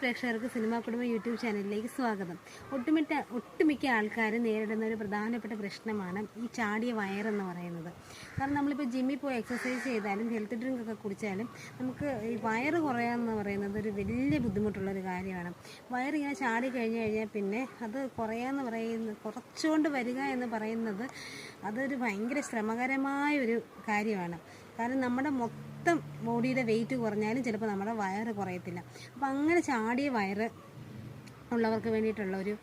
പ്രേക്ഷകർക്ക് സിനിമാ കുടുംബ യൂട്യൂബ് ചാനലിലേക്ക് സ്വാഗതം. ഒട്ടുമിക്ക ഒട്ടുമിക്ക ആൾക്കാരും നേരിടുന്ന ഒരു പ്രധാനപ്പെട്ട പ്രശ്നമാണ് ഈ ചാടിയ വയറെന്ന് പറയുന്നത്. കാരണം നമ്മളിപ്പോൾ ജിമ്മിൽ പോയി എക്സസൈസ് ചെയ്താലും ഹെൽത്ത് ഡ്രിങ്ക് ഒക്കെ കുടിച്ചാലും നമുക്ക് ഈ വയറ് കുറയാമെന്ന് പറയുന്നത് ഒരു വലിയ ബുദ്ധിമുട്ടുള്ളൊരു കാര്യമാണ്. വയറിങ്ങനെ ചാടി കഴിഞ്ഞു കഴിഞ്ഞാൽ പിന്നെ അത് കുറയാമെന്ന് പറയുന്ന കുറച്ചുകൊണ്ട് വരിക എന്ന് പറയുന്നത് അതൊരു ഭയങ്കര ശ്രമകരമായ ഒരു കാര്യമാണ്. കാരണം നമ്മുടെ മൊത്തം ബോഡിയുടെ വെയിറ്റ് കുറഞ്ഞാലും ചിലപ്പോൾ നമ്മുടെ വയറ് കുറയത്തില്ല. അപ്പോൾ അങ്ങനെ ചാടിയ വയറ് ഉള്ളവർക്ക് വേണ്ടിയിട്ടുള്ള ഒരു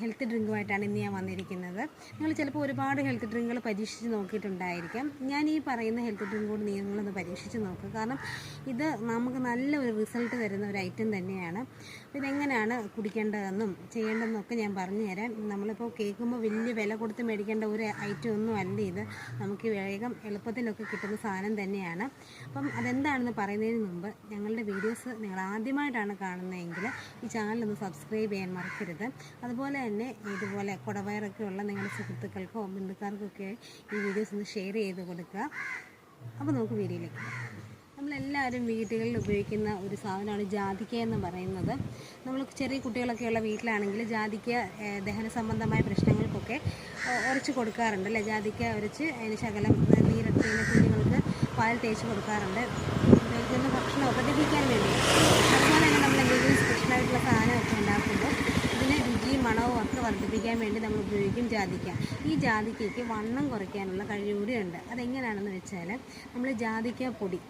ഹെൽത്ത് ഡ്രിങ്കുമായിട്ടാണ് ഇന്ന് ഞാൻ വന്നിരിക്കുന്നത്. നിങ്ങൾ ചിലപ്പോൾ ഒരുപാട് ഹെൽത്ത് ഡ്രിങ്കുകൾ പരീക്ഷിച്ച് നോക്കിയിട്ടുണ്ടായിരിക്കാം. ഞാൻ ഈ പറയുന്ന ഹെൽത്ത് ഡ്രിങ്ക് കൂടി നിങ്ങളൊന്ന് പരീക്ഷിച്ച് നോക്കുക. കാരണം ഇത് നമുക്ക് നല്ല ഒരു റിസൾട്ട് തരുന്ന ഒരു ഐറ്റം തന്നെയാണ്. ഇതെങ്ങനെയാണ് കുടിക്കേണ്ടതെന്നും ചെയ്യേണ്ടതെന്നും ഒക്കെ ഞാൻ പറഞ്ഞുതരാം. നമ്മളിപ്പോൾ കേൾക്കുമ്പോൾ വലിയ വില കൊടുത്ത് മേടിക്കേണ്ട ഒരു ഐറ്റം ഒന്നും അല്ല ഇത്. നമുക്ക് വേഗം എളുപ്പത്തിലൊക്കെ കിട്ടുന്ന സാധനം തന്നെയാണ്. അപ്പം അതെന്താണെന്ന് പറയുന്നതിന് മുമ്പ് ഞങ്ങളുടെ വീഡിയോസ് നിങ്ങൾ ആദ്യമായിട്ടാണ് കാണുന്നതെങ്കിൽ ഈ ചാനലൊന്ന് സബ്സ്ക്രൈബ് ചെയ്യാൻ മറക്കരുത്. അതുപോലെ തന്നെ ഇതുപോലെ കുടവയറൊക്കെ ഉള്ള നിങ്ങളുടെ സുഹൃത്തുക്കൾക്കോ ബന്ധുക്കാർക്കൊക്കെ ഈ വീഡിയോസ് ഒന്ന് ഷെയർ ചെയ്ത് കൊടുക്കുക. അപ്പോൾ നമുക്ക് വീഡിയോയിലേക്ക്. നമ്മളെല്ലാവരും വീടുകളിൽ ഉപയോഗിക്കുന്ന ഒരു സാധനമാണ് ജാതിക്ക എന്ന് പറയുന്നത്. നമ്മൾ ചെറിയ കുട്ടികളൊക്കെയുള്ള വീട്ടിലാണെങ്കിൽ ജാതിക്ക ദഹന സംബന്ധമായ പ്രശ്നങ്ങൾക്കൊക്കെ ഉരച്ച് കൊടുക്കാറുണ്ട് അല്ലേ? ജാതിക്ക ഉരച്ച് അതിന് ശകലം നീരത്തിന് കുഞ്ഞുങ്ങൾക്ക് പാൽ തേച്ച് കൊടുക്കാറുണ്ട്. ഉപയോഗിക്കുന്ന ഭക്ഷണമൊക്കെ ലഭിക്കാൻ വേണ്ടി. അതുപോലെ തന്നെ നമ്മൾ എന്തെങ്കിലും സ്പെഷ്യലായിട്ടുള്ള സാധനമൊക്കെ ഉണ്ടാക്കുമ്പോൾ വർദ്ധിപ്പിക്കാൻ വേണ്ടി നമ്മൾ ഉപയോഗിക്കും ജാതിക്ക. ഈ ജാതിക്കയ്ക്ക് വണ്ണം കുറയ്ക്കാനുള്ള കഴിവുകൂടിയുണ്ട്. അതെങ്ങനെയാണെന്ന് വെച്ചാൽ നമ്മൾ ജാതിക്ക പൊടി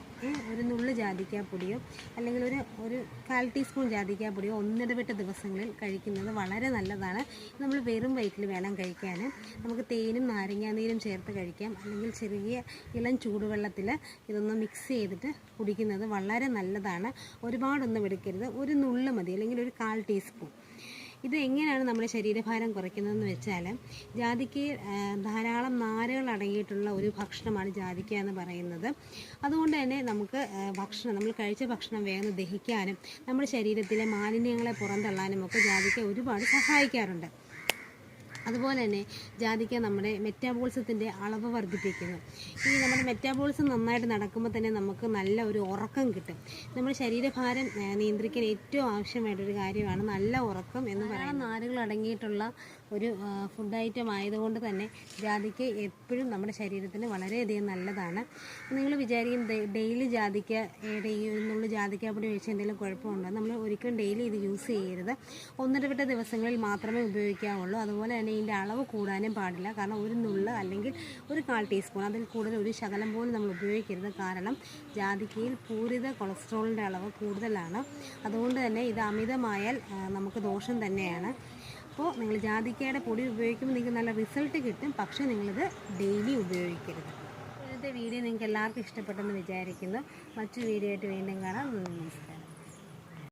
ഒരു നുള്ളു ജാതിക്കാപ്പൊടിയോ അല്ലെങ്കിൽ ഒരു ഒരു കാൽ ടീസ്പൂൺ ജാതിക്കാപ്പൊടിയോ ഒന്നിടവിട്ട ദിവസങ്ങളിൽ കഴിക്കുന്നത് വളരെ നല്ലതാണ്. നമ്മൾ വെറും വയറ്റിൽ വേണം കഴിക്കാൻ നമുക്ക് തേനും നാരങ്ങാനീരും ചേർത്ത് കഴിക്കാം. അല്ലെങ്കിൽ ചെറിയ ഇളം ചൂടുവെള്ളത്തിൽ ഇതൊന്ന് മിക്സ് ചെയ്തിട്ട് കുടിക്കുന്നത് വളരെ നല്ലതാണ്. ഒരുപാടൊന്നും എടുക്കരുത്. ഒരു നുള്ളു മതി. അല്ലെങ്കിൽ ഒരു കാൽ ടീസ്പൂൺ. ഇത് എങ്ങനെയാണ് നമ്മുടെ ശരീരഭാരം കുറയ്ക്കുന്നതെന്ന് വെച്ചാൽ ജാതിക്ക് ധാരാളം നാരുകൾ അടങ്ങിയിട്ടുള്ള ഒരു ഭക്ഷണമാണ് ജാതിക്ക എന്ന് പറയുന്നത്. അതുകൊണ്ട് തന്നെ നമുക്ക് ഭക്ഷണം നമ്മൾ കഴിച്ച ഭക്ഷണം വേഗം ദഹിക്കാനും നമ്മുടെ ശരീരത്തിലെ മാലിന്യങ്ങളെ പുറന്തള്ളാനും ഒക്കെ ജാതിക്ക ഒരുപാട് സഹായിക്കാറുണ്ട്. അതുപോലെ തന്നെ ജാതിക്ക നമ്മുടെ മെറ്റാബോൾസത്തിന്റെ അളവ് വർദ്ധിപ്പിക്കുന്നു. ഈ നമ്മുടെ മെറ്റാബോൾസം നന്നായിട്ട് നടക്കുമ്പോൾ തന്നെ നമുക്ക് നല്ല ഒരു ഉറക്കം കിട്ടും. നമ്മുടെ ശരീരഭാരം നിയന്ത്രിക്കാൻ ഏറ്റവും ആവശ്യമായിട്ടൊരു കാര്യമാണ് നല്ല ഉറക്കം എന്ന് പറയുന്നത്. നാരുകൾ അടങ്ങിയിട്ടുള്ള ഒരു ഫുഡ് ഐറ്റം ആയതുകൊണ്ട് തന്നെ ജാതിക്ക എപ്പോഴും നമ്മുടെ ശരീരത്തിന് വളരെയധികം നല്ലതാണ്. നിങ്ങൾ വിചാരിക്കും ഡെയിലി ജാതിക്ക ഈ പൊടി ജാതിക്കാപ്പൊടി ഒഴിച്ച് എന്തെങ്കിലും കുഴപ്പമുണ്ടോ? നമ്മൾ ഒരിക്കലും ഡെയിലി ഇത് യൂസ് ചെയ്യരുത്. ഒന്നിടവിട്ട ദിവസങ്ങളിൽ മാത്രമേ ഉപയോഗിക്കാവുള്ളൂ. അതുപോലെ തന്നെ ഇതിന്റെ അളവ് കൂടാനും പാടില്ല. കാരണം ഒരു നുള്ള് അല്ലെങ്കിൽ ഒരു കാൽ ടീസ്പൂൺ അതിൽ കൂടുതൽ ഒരു ശകലം പോലും നമ്മൾ ഉപയോഗിക്കരുത്. കാരണം ജാതിക്കയിൽ പൂരിത കൊളസ്ട്രോളിന്റെ അളവ് കൂടുതലാണ്. അതുകൊണ്ട് തന്നെ ഇത് അമിതമായാൽ നമുക്ക് ദോഷം തന്നെയാണ്. അപ്പോൾ നിങ്ങൾ ജാതിക്കയുടെ പൊടി ഉപയോഗിക്കുമ്പോൾ നിങ്ങൾക്ക് നല്ല റിസൾട്ട് കിട്ടും. പക്ഷേ നിങ്ങളിത് ഡെയിലി ഉപയോഗിക്കരുത്. ഇന്നത്തെ വീഡിയോ നിങ്ങൾക്ക് എല്ലാവർക്കും ഇഷ്ടപ്പെട്ടെന്ന് വിചാരിക്കുന്നു. മറ്റു വീഡിയോ ആയിട്ട് വീണ്ടും കാണാം. നമസ്കാരം.